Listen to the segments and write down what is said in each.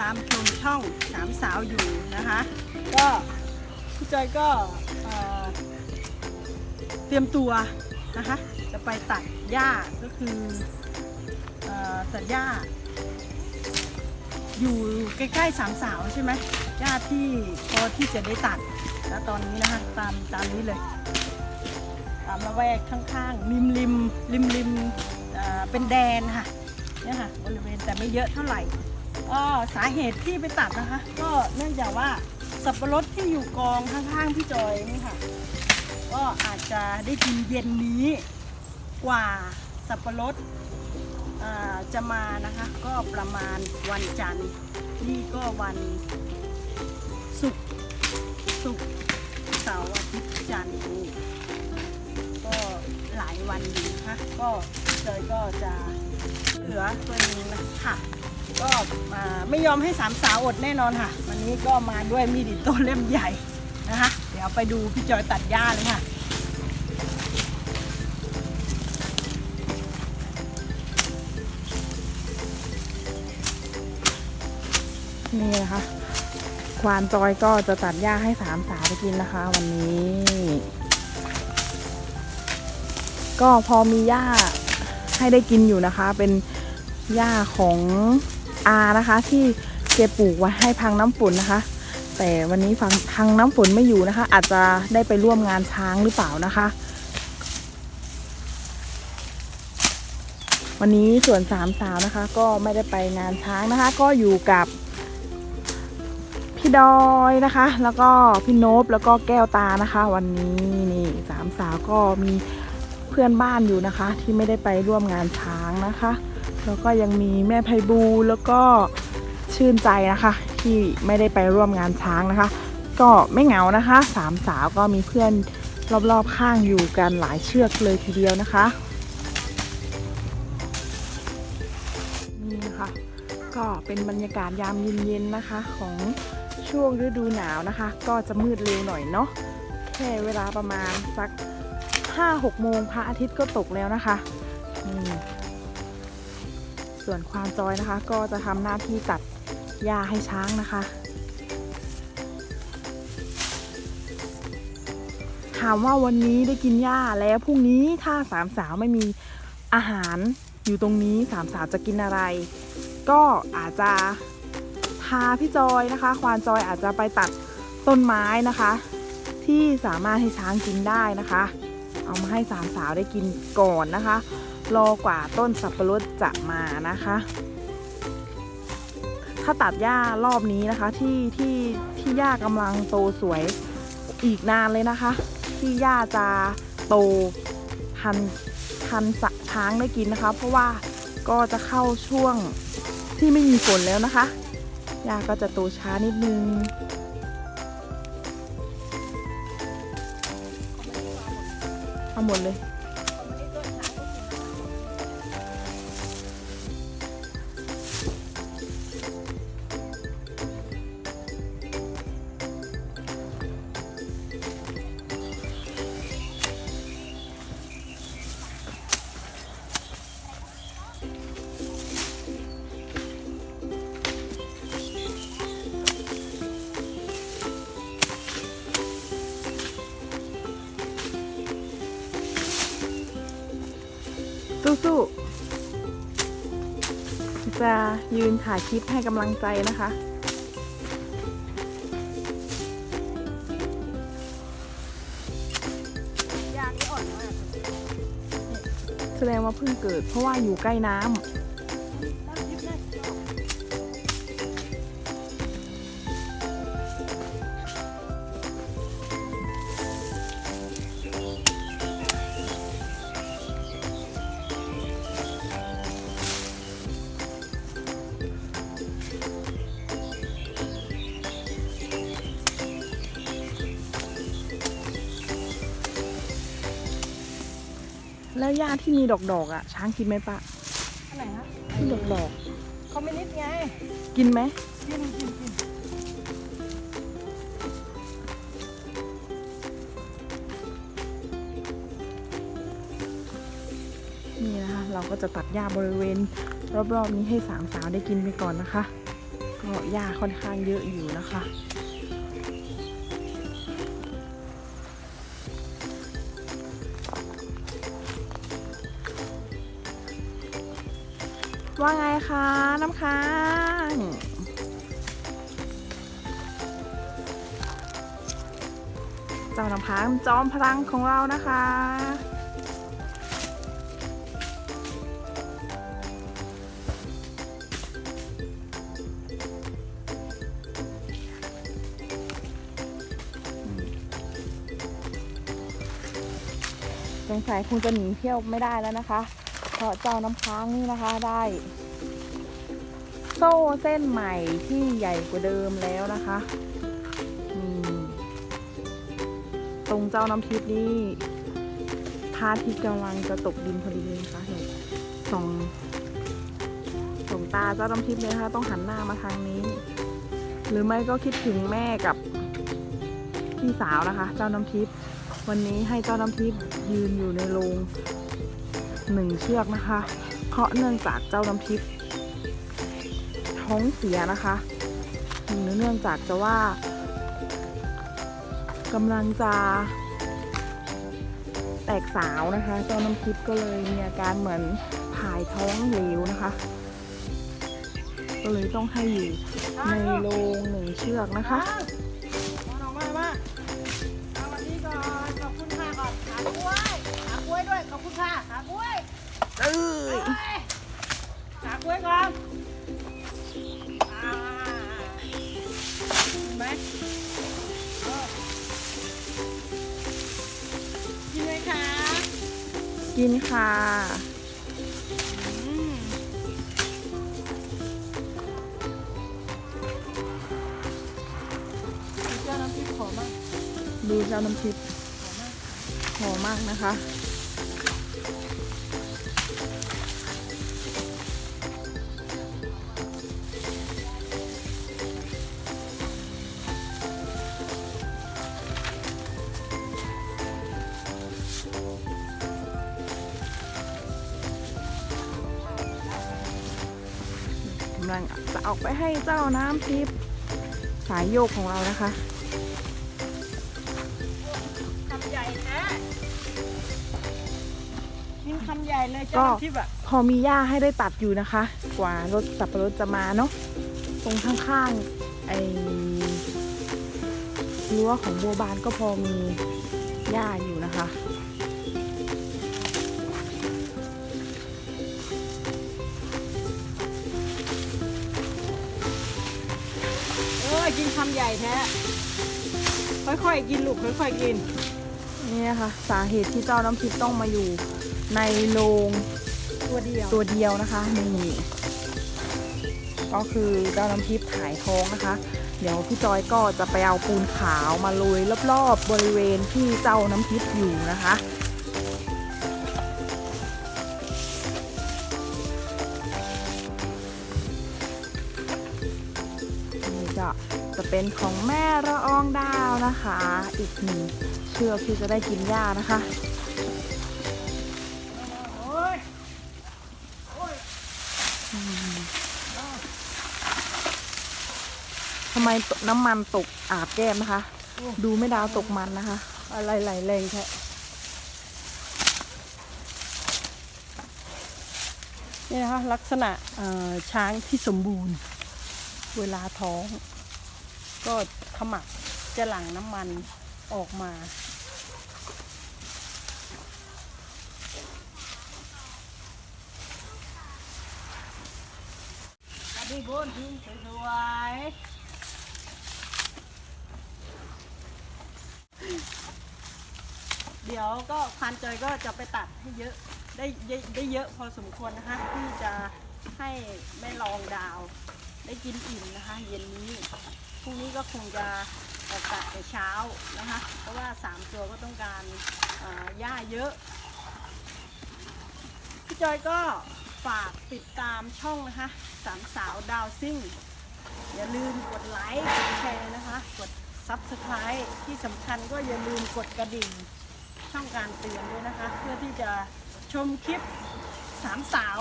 ตามชมช่องสามสาวอยู่นะคะ ก็พี่จอยก็เตรียมตัวนะคะ จะไปตัดหญ้าก็คือตัดหญ้า อยู่ใกล้ๆสามสาวใช่ไหมหญ้าที่พอที่จะได้ตัดแล้วตอนนี้นะคะตามตามนี้เลย ตามละแวกข้างๆริมริมริมริมเป็นแดนค่ะเนี่ยค่ะบริเวณแต่ไม่เยอะเท่าไหร่ ก็สาเหตุที่ไปตัดนะคะ ก็เนื่องจากว่าสับปะรดที่อยู่กองข้างๆพี่จอยนี่ค่ะ ก็อาจจะได้กินเย็นนี้กว่าสับปะรดอ่อจะมานะคะก็ประมาณวันจันทร์นี่ก็วันศุกร์ศุกร์เสาร์อาทิตย์จันทร์ก็หลายวันอยู่นะคะก็เจยก็จะเหลือตัวเองนะค่ะ ก็ไม่ยอมให้สามสาวอดแน่นอนค่ะ วันนี้ก็มาด้วยมีดอิโต้เล่มใหญ่นะคะ เดี๋ยวไปดูพี่จอยตัดหญ้าเลยค่ะนี่นะคะควานจอยก็จะตัดหญ้าให้สามสาวไปกินนะคะ วันนี้ ก็พอมีหญ้าให้ได้กินอยู่นะคะ เป็นหญ้าของ อานะคะ ที่เก็บปลูกไว้ให้พังน้ำฝนนะคะ แต่วันนี้ฟังพังน้ำฝนไม่อยู่นะคะ อาจจะได้ไปร่วมงานช้างหรือเปล่านะคะ วันนี้ส่วนสามสาวนะคะ ก็ไม่ได้ไปงานช้างนะคะ ก็อยู่กับพี่ดอยนะคะ แล้วก็พี่โนบแล้วก็แก้วตานะคะ วันนี้นี่สามสาวก็มีเพื่อนบ้านอยู่นะคะ ที่ไม่ได้ไปร่วมงานช้างนะคะ แล้วก็ยังมีแม่ไพบูร์แล้วก็ชื่นใจนะคะ ที่ไม่ได้ไปร่วมงานช้างนะคะ ก็ไม่เหงานะคะสามสาวก็มีเพื่อนรอบๆข้างอยู่กันหลายเชือกเลยทีเดียวนะคะนี่นะคะ ก็เป็นบรรยากาศยามเย็นๆนะคะ ของช่วงฤดูหนาวนะคะ ก็จะมืดเร็วหน่อยเนาะแค่เวลาประมาณสัก5-6โมงพระอาทิตย์ก็ตกแล้วนะคะนี่ ส่วนควานจอยนะคะ ก็จะทำหน้าที่ตัดหญ้าให้ช้างนะคะถามว่าวันนี้ได้กินหญ้าแล้วพรุ่งนี้ถ้าสามสาวไม่มีอาหารอยู่ตรงนี้สามสาวจะกินอะไร ก็อาจจะพาพี่จอยนะคะ ควานจอยอาจจะไปตัดต้นไม้นะคะ ที่สามารถให้ช้างกินได้นะคะ เอามาให้สามสาวได้กินก่อนนะคะ รอกว่าต้นสับปะรดจะมานะคะ ถ้าตัดหญ้ารอบนี้นะคะ ที่ที่ที่หญ้ากำลังโตสวยอีกนานเลยนะคะ ที่หญ้าจะโตทันทันสะช้างได้กินนะคะ เพราะว่าก็จะเข้าช่วงที่ไม่มีฝนแล้วนะคะหญ้าก็จะโตช้านิดนึงเอาหมดเลย ยืนถ่ายคลิปให้กำลังใจนะคะหญ้านี่อ่อนมากแสดงว่าเพิ่งเกิดเพราะว่าอยู่ใกล้น้ำ แล้วหญ้าที่มีดอกๆอะ ช้างกินไหมปะอันไหนฮะที่ดอกคอมมิวนิสต์ไงๆกินไหมกินกินกินนี่นะคะเราก็จะตัดหญ้าบริเวณ รอบๆนี้ให้สามสาวได้กินไปก่อนนะคะ ก็หญ้าค่อนข้างเยอะอยู่นะคะ ว่าไงคะน้ำค้างเจ้าน้ำค้างจอมพลังของเรานะคะ สงสัยคงจะหนีเที่ยวไม่ได้แล้วนะคะ พาะเจ้าน้ำค้างนี่นะคะได้ โซ่เส้นใหม่ที่ใหญ่กว่าเดิมแล้วนะคะนี่ตรงเจ้าน้ำทิพย์นี่พระอาทิตย์กำลังจะตกดินพอดีเลยนะคะเห็นสองสองตาเจ้าน้ำทิพย์เลยนะคะ ต้องหันหน้ามาทางนี้ หรือไม่ก็คิดถึงแม่กับพี่สาวนะคะ เจ้าน้ำทิพย์วันนี้ให้เจ้าน้ำทิพย์ยืนอยู่ในโรง หนึ่งเชือกนะคะ เพราะเนื่องจากเจ้าน้ำทิพย์ท้องเสียนะคะหรือเนื่องจากจะว่ากำลังจะแตกสาวนะคะ เจ้าน้ำทิพย์ก็เลยมีอาการเหมือนถ่ายท้องเหลวนะคะ ก็เลยต้องให้อยู่ในโรงหนึ่งเชือกนะคะ กินค่ะอืมเจ้าน้ำพริกขอมากดูเจ้าน้ำพริกขอมากหอมมากนะคะำลังจะออกไปให้เจ้าน้ำทิพย์สายโยกของเรานะคะคำใหญ่แท้กินคำใหญ่เลยเจ้าก็น้ำพริกอะพอมีหญ้าให้ได้ตัดอยู่นะคะ กว่ารถสับปะรดจะมาเนาะตรงข้างๆไอ้รั้วของบัวบานก็พอมีหญ้าอยู่นะคะ ออกินคำใหญ่แท้ ค่อยๆกินลูกค่อยๆกิน นี่นะคะสาเหตุที่เจ้าน้ำทิพย์ต้องมาอยู่ในโรงตัวเดียว ตัวเดียวนะคะนี่ก็คือเจ้าน้ำทิพย์ถ่ายท้องนะคะ เดี๋ยวพี่จอยก็จะไปเอาปูนขาวมาโรยรอบๆบริเวณที่เจ้าน้ำทิพย์อยู่นะคะ เป็นของแม่ระอองดาวนะคะ อีกหนึ่งเชือกที่จะได้กินหญ้านะคะทำไมน้ำมันตกอาบแก้มนะคะ ดูไม่ดาวตกมันนะคะ อะไรไหลแรงแท้นี่นะคะลักษณะช้างที่สมบูรณ์ เวลาท้อง ก็ขมักจะหลั่งน้ำมันออกมาดีบุญทีมสวยเดี๋ยวก็พันจอยก็จะไปตัดให้เยอะได้ได้เยอะพอสมควรนะคะที่จะให้แม่รองดาว ได้กินอิ่มนะคะ เย็นนี้ พรุ่งนี้ก็คงจะออกตัดแต่เช้านะคะ เพราะว่าสามตัวก็ต้องการหญ้าเยอะพี่จอยก็ฝากติดตามช่องนะคะสามสาวดาวซิ่ง อย่าลืมกดไลค์กดแชร์นะคะ กด Subscribe ที่สำคัญก็อย่าลืมกดกระดิ่งช่องการเตือนด้วยนะคะ เพื่อที่จะชมคลิปสามสาว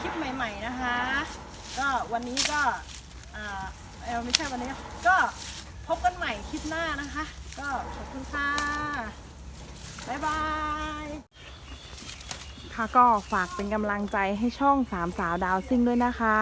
คลิปใหม่ ๆนะคะ ก็วันนี้ก็อ่า เออไม่ใช่วันนี้ ก็พบกันใหม่คลิปหน้านะคะ ก็ขอบคุณค่ะบ๊ายบาย ค่ะก็ฝากเป็นกำลังใจให้ช่องสามสาวดาวซิ่งด้วยนะคะ